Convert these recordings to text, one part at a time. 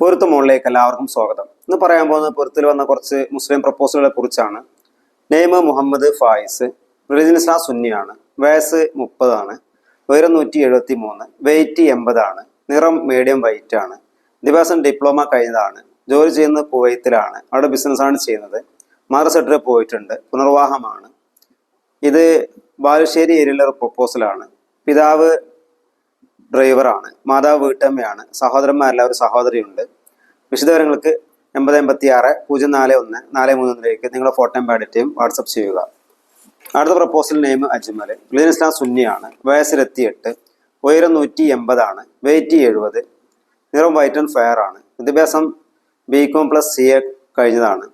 പൊരുത്ത മുകളിലേക്ക് എല്ലാവർക്കും സ്വാഗതം. ഇന്ന് പറയാൻ പോകുന്നത് പൊരുത്തിൽ വന്ന കുറച്ച് മുസ്ലിം പ്രപ്പോസലുകളെ കുറിച്ചാണ്. Name Muhammad Fayis religion Islam സുന്നിയാണ് വയസ്സ് മുപ്പതാണ് ഉയരം നൂറ്റി എഴുപത്തി മൂന്ന് വെയിറ്റ് എൺപതാണ് നിറം മീഡിയം വൈറ്റ് ആണ് ദിവസം ഡിപ്ലോമ കഴിഞ്ഞതാണ് ജോലി ചെയ്യുന്നത് കുവൈത്തിലാണ് അവിടെ ബിസിനസ്സാണ് ചെയ്യുന്നത് മദ്രസെട്ടിൽ പോയിട്ടുണ്ട് പുനർവാഹമാണ് ഇത് ബാലുശ്ശേരി ഏരിയയിലെ പ്രപ്പോസലാണ് പിതാവ് ഡ്രൈവറാണ്. മാതാവ് വീട്ടമ്മയാണ്. സഹോദരന്മാരല്ല ഒരു സഹോദരിയുണ്ട്. വിശദവിവരങ്ങൾക്ക് എൺപത് എൺപത്തി ആറ് പൂജ്യം നാല് ഒന്ന് നാല് മൂന്നിലേക്ക് നിങ്ങളുടെ ഫോട്ടോയും പാഡിറ്റയും വാട്സപ്പ് ചെയ്യുക. അടുത്ത പ്രപ്പോസൽ നെയിം അജ്മൽ. ഗ്ലീൻ ഇസ്ലാം സുന്നിയാണ്. വയസ്സിലെത്തിയെട്ട് ഉയരം നൂറ്റി എൺപതാണ് വെയിറ്റ് എഴുപത് നിറം വൈറ്റ് ആൻഡ് ഫെയർ ആണ്. വിദ്യാഭ്യാസം B Com plus C A കഴിഞ്ഞതാണ്.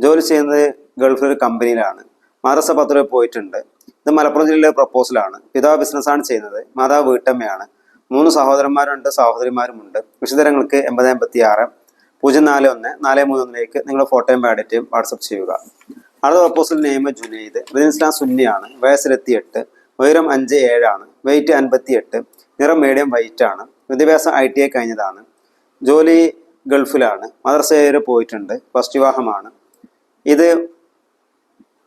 ജോലി ചെയ്യുന്നത് ഗൾഫിൽ ഒരു കമ്പനിയിലാണ്. മാതൃസ പത്രയിൽ പോയിട്ടുണ്ട്. ഇത് മലപ്പുറം ജില്ലയിലെ പ്രപ്പോസലാണ് പിതാവ് ബിസിനസ്സാണ് ചെയ്യുന്നത്. മാതാവ് വീട്ടമ്മയാണ്. മൂന്ന് സഹോദരന്മാരുണ്ട് സഹോദരിമാരുമുണ്ട്. വിശദങ്ങൾക്ക് എൺപത് എൺപത്തി ആറ് പൂജ്യം നാല് ഒന്ന് നാല് മൂന്ന് ഒന്നിലേക്ക് നിങ്ങളുടെ ഫോട്ടോയും ബയോഡേറ്റയും വാട്സപ്പ് ചെയ്യുക. അടുത്ത പ്രപ്പോസൽ നെയ്മ് ജുനൈദ്. ബിദിൻ ഇസ്ലാം സുന്നിയാണ്. വയസ്സിലെത്തിയെട്ട് ഉയരം അഞ്ച് ഏഴാണ് വെയിറ്റ് അൻപത്തി എട്ട് നിറം മീഡിയം വൈറ്റ് ആണ് വിദ്യാഭ്യാസം ഐ ടി ഐ കഴിഞ്ഞതാണ് ജോലി ഗൾഫിലാണ് മദർസയിൽ പോയിട്ടുണ്ട് ഫസ്റ്റ് വിവാഹമാണ്. ഇത്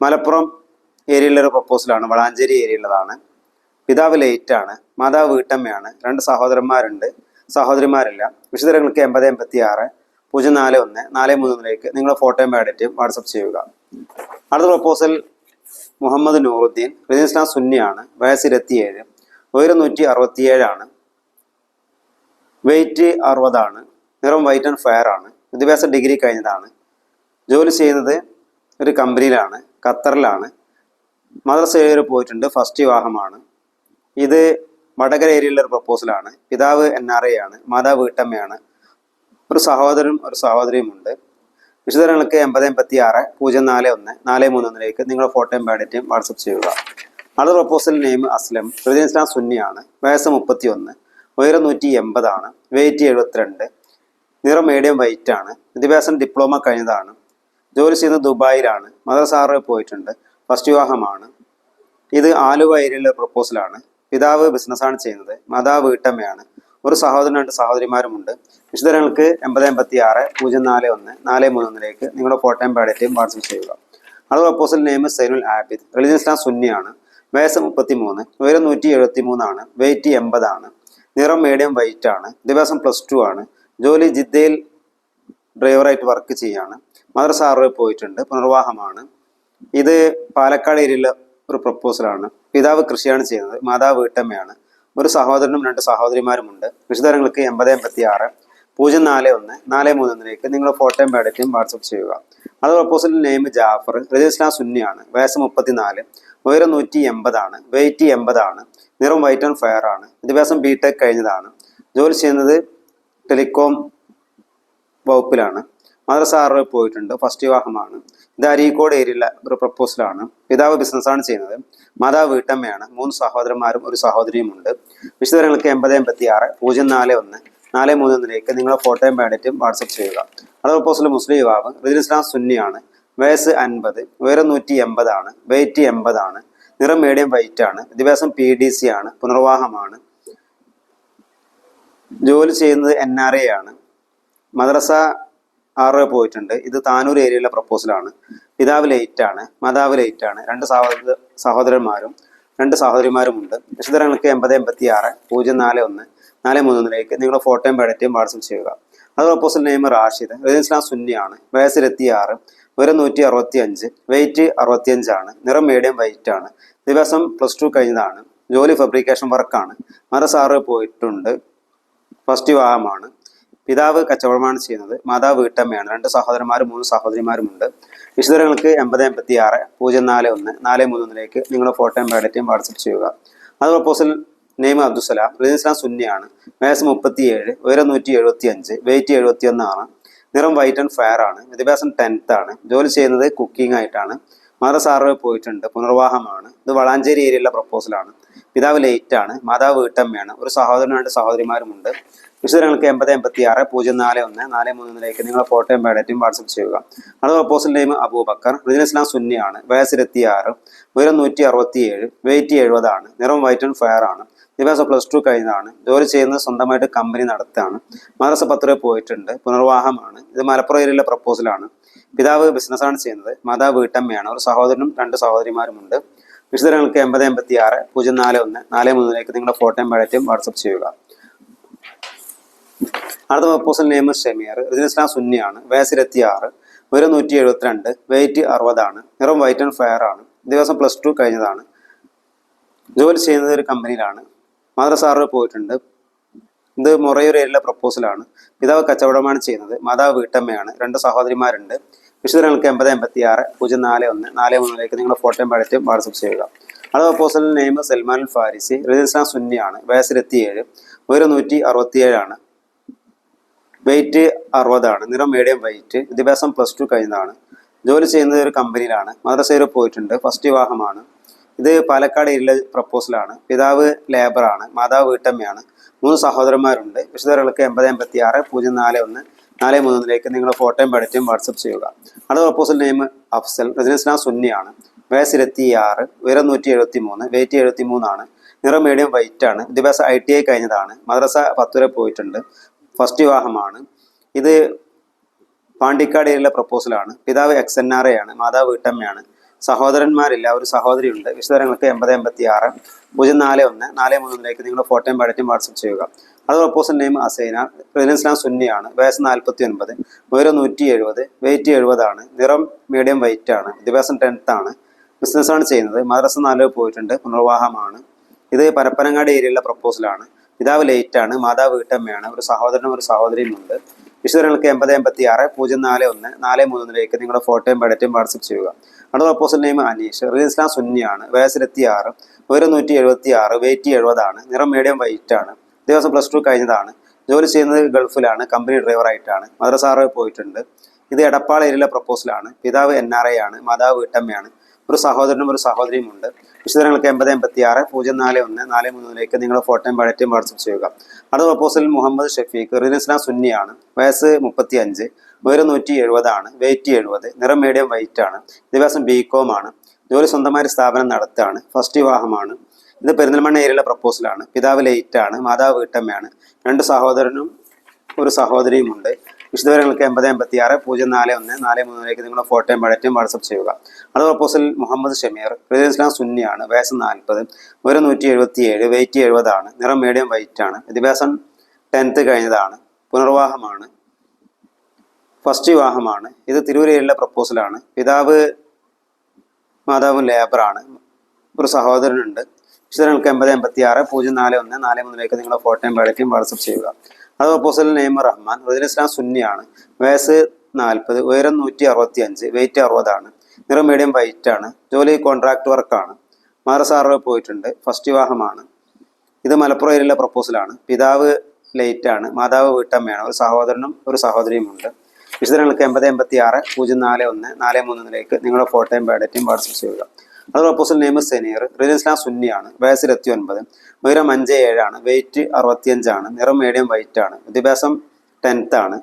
മലപ്പുറം ഏരിയയിലൊരു പ്രപ്പോസലാണ് വളാഞ്ചേരി ഏരിയയിലുള്ളതാണ് പിതാവ് ലേറ്റാണ് മാതാവ് വീട്ടമ്മയാണ്. രണ്ട് സഹോദരന്മാരുണ്ട് സഹോദരിമാരില്ല. വിശദങ്ങൾക്ക് എൺപത് എൺപത്തി ആറ് പൂജ്യം നാല് ഒന്ന് നാല് മൂന്നിലേക്ക് നിങ്ങളുടെ ഫോട്ടോയും ബാഡറ്റും വാട്സപ്പ് ചെയ്യുക. അടുത്ത പ്രപ്പോസൽ മുഹമ്മദ് നൂറുദ്ദീൻ റിജിൻ ഇസ്ലാം സുന്നിയാണ് വയസ്സ് ഇരുപത്തിയേഴ് ഉയരം നൂറ്റി അറുപത്തിയേഴാണ് വെയിറ്റ് അറുപതാണ് നിറം വൈറ്റ് ആൻഡ് ഫയർ ആണ് വിദ്യാഭ്യാസ ഡിഗ്രി കഴിഞ്ഞതാണ്. ജോലി ചെയ്യുന്നത് ഒരു കമ്പനിയിലാണ് ഖത്തറിലാണ്. മദ്രസ പോയിട്ടുണ്ട് ഫസ്റ്റ് വിവാഹമാണ്. ഇത് വടകര ഏരിയയിലെ ഒരു പ്രപ്പോസലാണ് പിതാവ് എൻ ആർ ഐ ആണ് മാതാവ് വീട്ടമ്മയാണ്. ഒരു സഹോദരനും ഒരു സഹോദരിയും ഉണ്ട്. വിശദങ്ങൾക്ക് എൺപത് എൺപത്തി ആറ് പൂജ്യം നാല് ഒന്ന് നാല് മൂന്ന് ഒന്നിലേക്ക് നിങ്ങളുടെ ഫോട്ടോയും ബാഡറ്റും വാട്സപ്പ് ചെയ്യുക. അടുത്ത പ്രപ്പോസൽ നെയിം അസ്ലം ഇസ്ലാം സുന്നിയാണ് വയസ്സ് മുപ്പത്തി ഒന്ന് ഉയരം നൂറ്റി എൺപതാണ് വെയിറ്റ് എഴുപത്തിരണ്ട് നിറം മീഡിയം വൈറ്റ് ആണ് വിദ്യാഭ്യാസം ഡിപ്ലോമ കഴിഞ്ഞതാണ് ജോലി ചെയ്യുന്നത് ദുബായിലാണ് മദർസാറ് പോയിട്ടുണ്ട് ഫസ്റ്റ് വിവാഹമാണ്. ഇത് ആലുവ ഏരിയയിലെ പ്രപ്പോസലാണ് പിതാവ് ബിസിനസ്സാണ് ചെയ്യുന്നത് മാതാവ് വീട്ടമ്മയാണ്. ഒരു സഹോദരനും രണ്ട് സഹോദരിമാരുമുണ്ട്. വിശദങ്ങൾക്ക് എൺപത് എൺപത്തി ആറ് പൂജ്യം നാല് ഒന്ന് നാല് മൂന്ന് ഒന്നിലേക്ക് നിങ്ങളുടെ ഫോട്ടോയും ബാഡറ്റും വാട്സപ്പ് ചെയ്യുക. അത് proposal name Zainul Abid. Religion Islam സുന്നിയാണ്. വയസ്സ് മുപ്പത്തി മൂന്ന് ഉയരം നൂറ്റി എഴുപത്തി മൂന്നാണ് വെയിറ്റ് എൺപതാണ് നിറം മീഡിയം വൈറ്റ് ആണ് ദിവസം പ്ലസ് ടു ആണ് ജോലി ജിദ്ദയിൽ ഡ്രൈവറായിട്ട് വർക്ക് ചെയ്യാണ് മദർസാറിൽ പോയിട്ടുണ്ട് പുനർവാഹമാണ്. ഇത് പാലക്കാട് ഏരിയയിലെ ഒരു പ്രപ്പോസലാണ് പിതാവ് കൃഷിയാണ് ചെയ്യുന്നത് മാതാവ് വീട്ടമ്മയാണ്. ഒരു സഹോദരനും രണ്ട് സഹോദരിമാരുമുണ്ട്. വിശദങ്ങൾക്ക് എൺപത് എൺപത്തി ആറ് പൂജ്യം നാല് ഒന്ന് നാല് മൂന്ന് ഒന്നിലേക്ക് നിങ്ങൾ ഫോട്ടോയും ബാഡറ്റും വാട്സപ്പ് ചെയ്യുക. അത് പ്രപ്പോസലിന്റെ നെയിം ജാഫർ റജി ഇസ്ലാം സുന്നിയാണ് വയസ്സ് മുപ്പത്തിനാല് ഉയരം നൂറ്റി എൺപതാണ് വെയിറ്റ് എൺപതാണ് നിറം വൈറ്റ് ആൻഡ് ഫയർ ആണ് വിദ്യാഭ്യാസം ബി ടെക് കഴിഞ്ഞതാണ്. ജോലി ചെയ്യുന്നത് ടെലികോം വകുപ്പിലാണ്. മദ്രസ ആറ് പോയിട്ടുണ്ട്. ഫസ്റ്റ് വിവാഹമാണ്. ഇത് അരീക്കോട് ഏരിയയിലെ ഒരു പ്രപ്പോസലാണ് പിതാവ് ബിസിനസ്സാണ് ചെയ്യുന്നത്. മാതാവ് വീട്ടമ്മയാണ്. മൂന്ന് സഹോദരന്മാരും ഒരു സഹോദരിയുമുണ്ട് വിശദങ്ങൾക്ക് എൺപത് എൺപത്തി ആറ് പൂജ്യം നാല് ഒന്ന് നാല് മൂന്ന് ഒന്നിലേക്ക് നിങ്ങളുടെ ഫോട്ടോയും ബാഡറ്റും വാട്സപ്പ് ചെയ്യുക. അത് പ്രപ്പോസൽ മുസ്ലിം യുവാവ് റിദിൻ ഇസ്ലാം സുന്നിയാണ് വയസ്സ് അൻപത് ഉയരം നൂറ്റി എൺപതാണ് വെയിറ്റ് എൺപതാണ് നിറം മീഡിയം വൈറ്റ് ആണ് വിദ്യാഭ്യാസം പി ഡി സി ആണ് പുനർവാഹമാണ് ജോലി ചെയ്യുന്നത് എൻ ആർ എ ആണ്. മദ്രസ ആറ് പോയിട്ടുണ്ട്. ഇത് താനൂർ ഏരിയയിലെ പ്രപ്പോസലാണ് പിതാവ് ലേറ്റ് ആണ് മാതാവ് ആണ്. രണ്ട് സഹോദര സഹോദരന്മാരും രണ്ട് സഹോദരിമാരുമുണ്ട്. വിശദങ്ങൾക്ക് എൺപത് എൺപത്തി ആറ് പൂജ്യം നാല് ഒന്ന് നാല് മൂന്നിലേക്ക് നിങ്ങളുടെ ഫോട്ടോയും പേടറ്റയും വാട്സപ്പ് ചെയ്യുക. അത് പ്രപ്പോസൽ നെയിം റാഷിദ് റഹീം ഇസ്ലാം സുന്നിയാണ് വയസ്സിലെത്തി ആറ് ഉയരം നൂറ്റി അറുപത്തി അഞ്ച് വെയിറ്റ് അറുപത്തിയഞ്ചാണ് നിറം മീഡിയം വൈറ്റ് ആണ്. ദിവസം പ്ലസ് ടു കഴിഞ്ഞതാണ് ജോലി ഫാബ്രിക്കേഷൻ വർക്കാണ് മറസാറ് പോയിട്ടുണ്ട് ഫസ്റ്റ് വിവാഹമാണ്. പിതാവ് കച്ചവടമാണ് ചെയ്യുന്നത് മാതാവ് വീട്ടമ്മയാണ്. രണ്ട് സഹോദരന്മാരും മൂന്ന് സഹോദരിമാരുമുണ്ട് വിശദങ്ങൾക്ക് എൺപത് എൺപത്തി ആറ് പൂജ്യം നാല് ഒന്ന് നാല് മൂന്ന് ഒന്നിലേക്ക് നിങ്ങളുടെ ഫോട്ടോയും ബയോഡേറ്റയും വാട്സപ്പ് ചെയ്യുക. അത് പ്രപ്പോസൽ നെയ്മ അബ്ദുസലാം റിദിൻ ഇസ്ലാം സുന്നിയാണ് വയസ്സ് മുപ്പത്തിയേഴ് ഉയരം നൂറ്റി എഴുപത്തി അഞ്ച് വെയിറ്റ് എഴുപത്തി ഒന്നാണ് നിറം വൈറ്റ് ആൻഡ് ഫയർ ആണ് വിദ്യാഭ്യാസം ടെൻത്ത് ആണ് ജോലി ചെയ്യുന്നത് കുക്കിംഗ് ആയിട്ടാണ് മദർ സാറ് പോയിട്ടുണ്ട് പുനർവാഹമാണ് ഇത് വളാഞ്ചേരി ഏരിയയിലെ പ്രപ്പോസലാണ് പിതാവ് ലേറ്റ് ആണ് മാതാവ് വീട്ടമ്മയാണ് ഒരു സഹോദരനായിട്ട് സഹോദരിമാരുമുണ്ട് വിശദങ്ങൾക്ക് എൺപത് എൺപത്തി ആറ് പൂജ്യം നാല് ഒന്ന് നാല് മൂന്നിലേക്ക് നിങ്ങളുടെ ഫോട്ടോയും ബാഡറ്റും വാട്സപ്പ് ചെയ്യുക. അത് പ്രപ്പോസൽ നെയിം അബൂബക്കർ റിദിൻ ഇസ്ലാം സുന്നിയാണ് വയസ്സിലെത്തി ആറ് ഉയരം നൂറ്റി അറുപത്തി ഏഴ് വെയിറ്റ് എഴുപതാണ് നിറം വൈറ്റ് ആൻഡ് ഫയർ ആണ് വിദ്യാഭ്യാസം പ്ലസ് ടു കഴിഞ്ഞതാണ് ജോലി ചെയ്യുന്നത് സ്വന്തമായിട്ട് കമ്പനി നടത്തുകയാണ് മദ്രസ പത്ര പോയിട്ടുണ്ട് പുനർവാഹമാണ് ഇത് മലപ്പുറം ഏരിയയിലെ പ്രപ്പോസലാണ് പിതാവ് ബിസിനസ്സാണ് ചെയ്യുന്നത് മാതാവ് വീട്ടമ്മയാണ് ഒരു സഹോദരനും രണ്ട് സഹോദരിമാരുമുണ്ട്. വിശദങ്ങൾക്ക് എൺപത് എൺപത്തി ആറ് പൂജ്യം നാല് ഒന്ന് നാല് മൂന്നിലേക്ക് നിങ്ങളുടെ ഫോട്ടോയും ബയോഡേറ്റയും വാട്സപ്പ് ചെയ്യുക. അടുത്ത പ്രപ്പോസൽ നെയിം ഷെമിയർ ഇസ്ലാം സുന്നിയാണ്. വയസ്സ് ആറ് ഒരു നൂറ്റി എഴുപത്തിരണ്ട് വെയിറ്റ് അറുപതാണ്. നിറം വൈറ്റ് ആൻഡ് ഫയർ ആണ്. ദിവസം പ്ലസ് ടു കഴിഞ്ഞതാണ്. ജോലി ചെയ്യുന്നത് ഒരു കമ്പനിയിലാണ് മദ്രസാറിൽ പോയിട്ടുണ്ട്. ഇത് മൊറയൂർ ഏരിയയിലെ പ്രപ്പോസലാണ് പിതാവ് കച്ചവടമാണ് ചെയ്യുന്നത്. മാതാവ് വീട്ടമ്മയാണ്. രണ്ട് സഹോദരിമാരുണ്ട്. വിശുദ്ധങ്ങൾക്ക് എൺപത് എൺപത്തി ആറ് പൂജ്യം നാല് ഒന്ന് നാല് മൂന്നിലേക്ക് നിങ്ങളുടെ ഫോട്ടോയും പഴറ്റും വാട്സപ്പ് ചെയ്യുക. അടുത്ത പ്രപ്പോസലിന്റെ name Salman Farisi. Religion Islam സുന്നിയാണ്. വയസ്സിലെത്തിയേഴ് ഉയരം നൂറ്റി അറുപത്തിയേഴാണ് വെയിറ്റ് അറുപതാണ്. നിറം മീഡിയം വെയിറ്റ് വിദ്യാഭ്യാസം പ്ലസ് ടു കഴിഞ്ഞതാണ്. ജോലി ചെയ്യുന്നത് ഒരു കമ്പനിയിലാണ് മദ്രസയിൽ പോയിട്ടുണ്ട്. ഫസ്റ്റ് വിവാഹമാണ്. ഇത് പാലക്കാട് ഏരിയയിലെ പ്രപ്പോസലാണ് പിതാവ് ലേബറാണ് മാതാവ് വീട്ടമ്മയാണ്. മൂന്ന് സഹോദരന്മാരുണ്ട്. വിശദങ്ങൾക്ക് എൺപത് എൺപത്തി ആറ് പൂജ്യം നാല് ഒന്ന് നാല് മൂന്നിലേക്ക് നിങ്ങൾ ഫോട്ടോയും പഠിച്ചും വാട്സപ്പ് ചെയ്യുക. അടുത്ത പ്രപ്പോസൽ നെയിം അഫ്സൽ. റെസിഡൻസ് സുന്നിയാണ്. വയസ്സ് ഇരുപത്തി ആറ് ഉയരം നൂറ്റി എഴുപത്തി മൂന്ന് വെയിറ്റ് എഴുപത്തി മൂന്നാണ് നിറം മീഡിയം വൈറ്റ് ആണ്. വിദ്യാഭ്യാസം ഐ ടി ഐ കഴിഞ്ഞതാണ്. മദ്രസ പത്ത് വരെ പോയിട്ടുണ്ട്. ഫസ്റ്റ് വിവാഹമാണ്. ഇത് പാണ്ടിക്കാട് ഏരിയയിലെ പ്രപ്പോസലാണ് പിതാവ് എക്സ് എൻ ആർ എ ആണ് മാതാവ് വീട്ടമ്മയാണ്. സഹോദരന്മാരില്ല ഒരു സഹോദരിയുണ്ട്. വിശദങ്ങൾക്ക് എൺപത് എൺപത്തി ആറ് പൂജ്യം നാല് ഒന്ന് നാല് മൂന്നിലേക്ക് നിങ്ങൾ ഫോട്ടോയും പടറ്റും വാട്സപ്പ് ചെയ്യുക. അത് പ്രപ്പോസൽ നെയിം അസൈന റെസിഡൻസ്ലാം സുന്നിയാണ് വയസ്സ് നാൽപ്പത്തി ഒൻപത് ഉയരം നൂറ്റി എഴുപത് വെയിറ്റ് എഴുപതാണ് നിറം മീഡിയം വെയിറ്റ് ആണ് വിദ്യാഭ്യാസം ടെൻത്ത് ആണ്. ബിസിനസ്സാണ് ചെയ്യുന്നത്. മദ്രസ നാല് പോയിട്ടുണ്ട് പുനർവാഹമാണ് ഇത് പരപ്പനങ്ങാട് ഏരിയയിലെ പ്രപ്പോസലാണ് പിതാവ് ലേറ്റ് ആണ് മാതാവ് വീട്ടമ്മയാണ് ഒരു സഹോദരനും ഒരു സഹോദരിയും ഉണ്ട് വിശദങ്ങൾക്ക് എൺപത് എൺപത്തി ആറ് പൂജ്യം നാല് ഒന്ന് നാല് മൂന്നിലേക്ക് നിങ്ങളുടെ ഫോട്ടോയും ബഡറ്റും വാട്സപ്പ് ചെയ്യുക. അടുത്ത opposite name Aneesh religion Islam സുന്നിയാണ് വയസ്സിലെത്തി ആറ് ഒരു നൂറ്റി എഴുപത്തി ആറ് വെയിറ്റ് എഴുപതാണ് നിറം മീഡിയം വൈറ്റ് ആണ് ദിവസം പ്ലസ് ടു കഴിഞ്ഞതാണ് ജോലി ചെയ്യുന്നത് ഗൾഫിലാണ് കമ്പനി ഡ്രൈവറായിട്ടാണ് മദ്രസാറ് പോയിട്ടുണ്ട്. ഇത് എടപ്പാൾ ഏരിയയിലെ പ്രപ്പോസലാണ് പിതാവ് എൻ ആർ ഐ ആണ് മാതാവ് വീട്ടമ്മയാണ് ഒരു സഹോദരനും ഒരു സഹോദരിയും ഉണ്ട്. വിശദങ്ങൾക്ക് എൺപത് എൺപത്തി ആറ് പൂജ്യം നാല് ഒന്ന് നാല് മൂന്നിലേക്ക് നിങ്ങൾ ഫോട്ടോയും പഴറ്റും വാട്സപ്പ് ചെയ്യുക. അടുത്ത പ്രപ്പോസൽ മുഹമ്മദ് ഷഫീഖ് റിനസ്ന സുന്നിയാണ് വയസ്സ് മുപ്പത്തി അഞ്ച് ഉയരം നൂറ്റി എഴുപതാണ് വെയിറ്റ് എഴുപത് നിറം മീഡിയം വൈറ്റ് ആണ് ദിവസം ബി കോം ആണ് ജോലി സ്വന്തമായ സ്ഥാപനം നടത്താണ് ഫസ്റ്റ് വിവാഹമാണ് ഇത് പെരിന്തൽമണ്ണ ഏരിയയിലെ പ്രപ്പോസലാണ് പിതാവ് ലേറ്റ് ആണ് മാതാവ് വീട്ടമ്മയാണ് രണ്ട് സഹോദരനും ഒരു സഹോദരിയും ഉണ്ട്. വിശദവിവരങ്ങൾക്ക് എൺപത് എൺപത്തി ആറ് പൂജ്യം നാല് ഒന്ന് നാല് മൂന്നിലേക്ക് നിങ്ങളുടെ ഫോട്ടോയും ബഡറ്റും വാട്സപ്പ് ചെയ്യുക. അത് പ്രപ്പോസൽ മുഹമ്മദ് ഷമീർ ഇസ്ലാം സുന്നിയാണ് വയസ്സ് നാൽപ്പത് ഒരു നൂറ്റി എഴുപത്തി ഏഴ് വെയിറ്റ് എഴുപതാണ് നിറം മീഡിയം വൈറ്റ് ആണ് വിദ്യാഭ്യാസം ടെൻത്ത് കഴിഞ്ഞതാണ് പുനർവാഹമാണ് ഫസ്റ്റ് വിവാഹമാണ് ഇത് തിരൂരയിലെ പ്രപ്പോസലാണ് പിതാവ് മാതാവും ലേബറാണ് ഒരു സഹോദരനുണ്ട്. വിശദങ്ങൾക്ക് എൺപത് എൺപത്തി ആറ് പൂജ്യം നാല് ഒന്ന് നാല് മൂന്നിലേക്ക് നിങ്ങളുടെ ഫോട്ടോയും പഴക്കും വാട്സപ്പ് ചെയ്യുക. അത് അപ്പോസൽ നെയ്മ റഹ്മാൻ റജുൽ ഇസ്ലാം സുന്നിയാണ്. വയസ്സ് നാൽപ്പത് ഉയരം നൂറ്റി അറുപത്തി അഞ്ച് വെയിറ്റ് അറുപതാണ്. നിറം മീഡിയം വൈറ്റ് ആണ്. ജോലി കോൺട്രാക്ട് വർക്കാണ് മാറസാറ് പോയിട്ടുണ്ട്. ഫസ്റ്റ് വിവാഹമാണ്. ഇത് മലപ്പുറം ഏരിയയിലെ പ്രപ്പോസലാണ് പിതാവ് ലേറ്റ് ആണ്. മാതാവ് വീട്ടമ്മയാണ്. ഒരു സഹോദരനും ഒരു സഹോദരിയും ഉണ്ട് വിശദങ്ങൾക്ക് എൺപത് എൺപത്തി ആറ് പൂജ്യം നാല് ഒന്ന് നാല് മൂന്നിലേക്ക് നിങ്ങളുടെ ഫോട്ടോയും ബയോഡേറ്റയും വാട്സപ്പ് ചെയ്യുക. അത് നെയ്മ നെയിം സെനീർ ഇസ്ലാം സുന്നിയാണ് വയസ്സ് ഇരുപത്തി ഒൻപത് ഉയരം അഞ്ച് ഏഴാണ് വെയിറ്റ് അറുപത്തിയഞ്ചാണ് നിറം മീഡിയം വൈറ്റ് ആണ് വിദ്യാഭ്യാസം ടെൻത്ത് ആണ്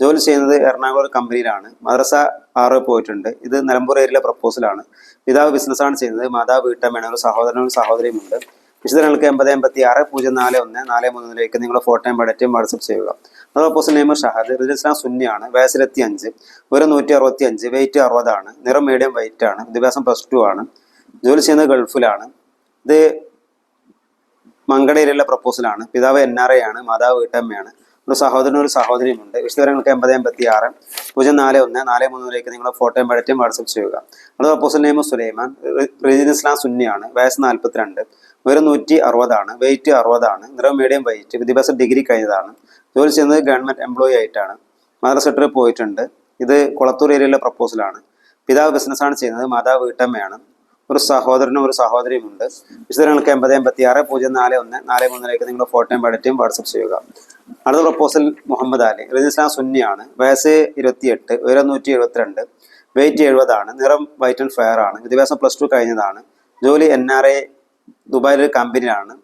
ജോലി ചെയ്യുന്നത് എറണാകുളം കമ്പനിയിലാണ് മദ്രസ ആറ് പോയിട്ടുണ്ട് ഇത് നിലമ്പൂർ ഏരിയയിലെ പ്രപ്പോസലാണ് പിതാവ് ബിസിനസ്സാണ് ചെയ്യുന്നത് മാതാവ് വീട്ടമ്മയാണ് ഒരു സഹോദരനും സഹോദരിയുമുണ്ട് വിശദങ്ങൾക്ക് എൺപത് എൺപത്തി ആറ് പൂജ്യം നാല് ഒന്ന് നാല് മൂന്നിലേക്ക് നിങ്ങളുടെ ഫോട്ടോയും ബഡറ്റും വാട്സപ്പ് ചെയ്യുക. അത് opposite name Shahad religion Islam സുന്നിയാണ് വയസ്സിലെത്തി അഞ്ച് ഒരു നൂറ്റി അറുപത്തി അഞ്ച് വെയിറ്റ് അറുപതാണ് നിറം മീഡിയം വൈറ്റ് ആണ് വിദ്യാഭ്യാസം പ്ലസ് ടു ആണ്. ജോലി ചെയ്യുന്നത് ഗൾഫിലാണ്. ഇത് മങ്കടയിലുള്ള പ്രപ്പോസലാണ് പിതാവ് എൻ ആർ ഐ ആണ് മാതാവ് വീട്ടമ്മയാണ്. ഒരു സഹോദരനും ഒരു സഹോദരിയുമുണ്ട്. വിശദങ്ങൾക്ക് എൺപത് എൺപത്തി ആറ് പൂജ്യം നാല് ഒന്ന് നാല് മൂന്നിലേക്ക് നിങ്ങളുടെ ഫോട്ടോയും പഴറ്റും വാട്സപ്പ് ചെയ്യുക. അത് പ്രപ്പോസൽ നെയിം സുലൈമാൻ റിജിൻ ഇസ്ലാം സുന്നിയാണ് വയസ്സ് നാൽപ്പത്തിരണ്ട് ഉയരം നൂറ്റി അറുപതാണ് വെയിറ്റ് അറുപതാണ് നിറം മീഡിയം വെയിറ്റ് വിദ്യാഭ്യാസ ഡിഗ്രി കഴിഞ്ഞതാണ് ജോലി ചെയ്യുന്നത് ഗവൺമെന്റ് എംപ്ലോയി ആയിട്ടാണ്. മദ്രസ സെക്ടറിൽ പോയിട്ടുണ്ട്. ഇത് കുളത്തൂർ ഏരിയയിലെ പ്രപ്പോസലാണ് പിതാവ് ബിസിനസ്സാണ് ചെയ്യുന്നത് മാതാവ് വീട്ടമ്മയാണ്. ഒരു സഹോദരനും ഒരു സഹോദരിയുമുണ്ട് വിശദങ്ങൾക്ക് എൺപത് എൺപത്തി ആറ് പൂജ്യം നാല് ഒന്ന് നാല് മൂന്നിലേക്ക് നിങ്ങളുടെ ഫോട്ടോയും പടറ്റും വാട്സപ്പ് ചെയ്യുക. അടുത്ത proposal Muhammad Ali religion Islam സുന്നിയാണ്. വയസ്സ് ഇരുപത്തിയെട്ട് ഉയരം നൂറ്റി എഴുപത്തിരണ്ട് വെയിറ്റ് എഴുപതാണ് നിറം വൈറ്റ് ആൻഡ് ഫെയർ ആണ് വിദ്യാഭ്യാസം പ്ലസ് ടു കഴിഞ്ഞതാണ് ജോലി എൻ ആർ എ ദുബായിലൊരു കമ്പനിയാണ്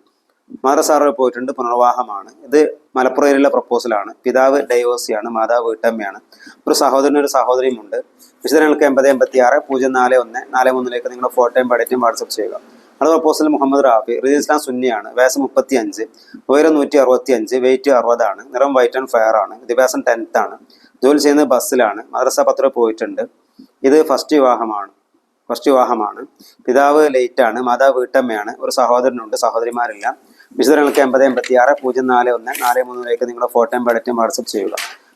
മാറസാറ് പോയിട്ടുണ്ട് പുനർവാഹമാണ് ഇത് മലപ്പുറയിലുള്ള പ്രപ്പോസലാണ് പിതാവ് ഡൈവോഴ്സിയാണ് മാതാവ് വീട്ടമ്മയാണ്. ഒരു സഹോദരനും ഒരു സഹോദരിയുമുണ്ട്. വിശദങ്ങൾക്ക് എൺപത് എൺപത്തി ആറ് പൂജ്യം നാല് ഒന്ന് നാല് മൂന്നിലേക്ക് നിങ്ങളുടെ ഫോട്ടോയും പടറ്റും വാട്സപ്പ് ചെയ്യുക. അടുത്ത പ്രപ്പോസൽ മുഹമ്മദ് റാഫി റിജി ഇസ്ലാം സുന്നിയാണ് വയസ്സ് മുപ്പത്തി അഞ്ച് ഉയരം നൂറ്റി അറുപത്തി അഞ്ച് വെയിറ്റ് അറുപതാണ് നിറം വൈറ്റ് ആൻഡ് ഫയർ ആണ് വിദ്യാഭ്യാസം ടെൻത്ത് ആണ് ജോലി ചെയ്യുന്നത് ബസ്സിലാണ് മദ്രസ പത്ര പോയിട്ടുണ്ട്. ഇത് ഫസ്റ്റ് വിവാഹമാണ് ഫസ്റ്റ് വിവാഹമാണ്. പിതാവ് ലേറ്റ് ആണ് മാതാവ് വീട്ടമ്മയാണ് ഒരു സഹോദരനുണ്ട് സഹോദരിമാരില്ല. വിശദങ്ങൾക്ക് എൺപത് എൺപത്തി ആറ് പൂജ്യം നാല് ഒന്ന് നാല് മൂന്നിലേക്ക് നിങ്ങളുടെ ഫോട്ടോയും ബഡറ്റും വാട്സപ്പ് ചെയ്യുക.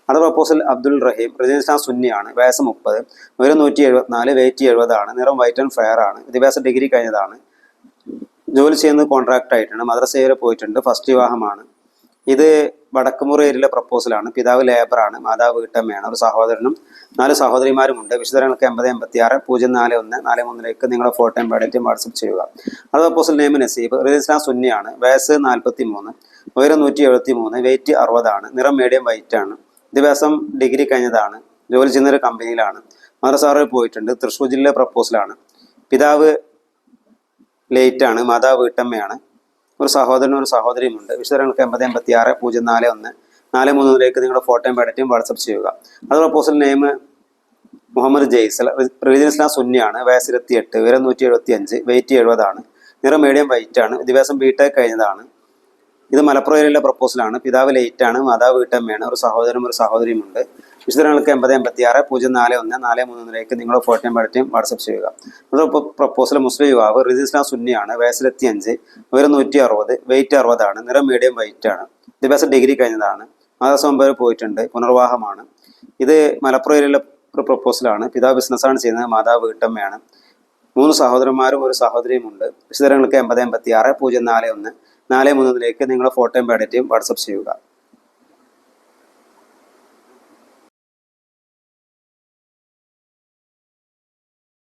അടുത്ത പ്രപ്പോസൽ അബ്ദുൾ റഹീം റജിസ്റ്റാൻ സുന്നിയാണ് വയസ്സ് മുപ്പത് ഒരു നൂറ്റി എഴുപത്തിനാല് വെയിറ്റ് എഴുപതാണ് നിറം വൈറ്റ് ആൻഡ് ഫെയർ ആണ് വിദ്യാഭ്യാസ ഡിഗ്രി കഴിഞ്ഞതാണ് ജോലി ചെയ്യുന്നത് കോൺട്രാക്ട് ആയിട്ടാണ് മദ്രസയിൽ പോയിട്ടുണ്ട് ഫസ്റ്റ് വിവാഹമാണ്. ഇത് വടക്കുമുറി ഏരിയയിലെ പ്രപ്പോസലാണ് പിതാവ് ലേബറാണ് മാതാവ് വീട്ടമ്മയാണ് ഒരു സഹോദരനും നാല് സഹോദരിമാരുമുണ്ട്. വിശദങ്ങൾക്ക് എൺപത് എൺപത്തി ആറ് പൂജ്യം നാല് ഒന്ന് നാല് മൂന്നിലേക്ക് നിങ്ങളുടെ ഫോട്ടോയും ബയോഡേറ്റയും വാട്സപ്പ് ചെയ്യുക. അടുത്ത പ്രപ്പോസൽ നെയിം നസീബ്. റിജിസ്റ്റാൻ സുന്നിയാണ്. വയസ്സ് നാൽപ്പത്തി മൂന്ന് ഉയരം നൂറ്റി എഴുപത്തി മൂന്ന് വെയിറ്റ് അറുപതാണ് നിറം മീഡിയം വൈറ്റ് ആണ്. ദിവസം ഡിഗ്രി കഴിഞ്ഞതാണ് ജോലി ചെയ്യുന്ന ഒരു കമ്പനിയിലാണ് മദ്രസാറിൽ പോയിട്ടുണ്ട്. തൃശ്ശൂർ ജില്ലയിലെ പ്രപ്പോസലാണ് പിതാവ് ലേറ്റാണ് മാതാവ് വീട്ടമ്മയാണ്. ഒരു സഹോദരനും ഒരു സഹോദരിയുമുണ്ട്. വിശദങ്ങൾക്ക് എൺപത് എൺപത്തി ആറ് പൂജ്യം നാല് ഒന്ന്. നാല് മൂന്നിലേക്ക് നിങ്ങളുടെ ഫോട്ടോയും ബഡറ്റും വാട്സപ്പ് ചെയ്യുക. അതുപോലെ പോസ്റ്റൽ നെയിം മുഹമ്മദ് ജെയ്സൽ റിലീജിയൻ ഇസ്ലാം സുന്നിയാണ് വയസ്സ് ഇരുപത്തി എട്ട് ഉയരം നൂറ്റി എഴുപത്തി അഞ്ച് വെയിറ്റ് എഴുപതാണ് നിറം മീഡിയം വൈറ്റ് ആണ് വിദ്യാഭ്യാസം ബിടെക് കഴിഞ്ഞതാണ്. ഇത് മലപ്പുറം ഏരിയയിലെ പ്രപ്പോസലാണ് പിതാവ് ലേറ്റ് ആണ് മാതാവ് വീട്ടമ്മയാണ് ഒരു സഹോദരനും ഒരു സഹോദരിയുമുണ്ട്. വിശദങ്ങൾക്ക് എൺപത് എൺപത്തി ആറ് പൂജ്യം നാല് ഒന്ന് നാല് മൂന്നിലേക്ക് നിങ്ങളുടെ ഫോട്ടോയും ബഡറ്റും വാട്സപ്പ് ചെയ്യുക. അത് പ്രപ്പോസൽ മുസ്ലിം യുവാവ് റിജിസ്ലാം സുന്നിയാണ് വയസ്സിലെത്തി അഞ്ച് ഉയരം നൂറ്റി അറുപത് വെയിറ്റ് അറുപതാണ് നിറം മീഡിയം വൈറ്റ് ആണ്. വിദ്യാഭ്യാസം ഡിഗ്രി കഴിഞ്ഞതാണ് മാതാസം വരെ പോയിട്ടുണ്ട് പുനർവാഹമാണ് ഇത് മലപ്പുറം ഏരിയയിലെ ഒരു പ്രപ്പോസലാണ് പിതാവ് ബിസിനസ്സാണ് ചെയ്യുന്നത് മാതാവ് വീട്ടമ്മയാണ്. മൂന്ന് സഹോദരന്മാരും ഒരു സഹോദരിയും ഉണ്ട്. വിശദങ്ങൾക്ക് എൺപത് എൺപത്തി ആറ് പൂജ്യം നാല് ഒന്ന് നാല് മൂന്നിലേക്ക് നിങ്ങളുടെ ഫോട്ടോയും ബയോഡേറ്റയും വാട്സപ്പ് ചെയ്യുക.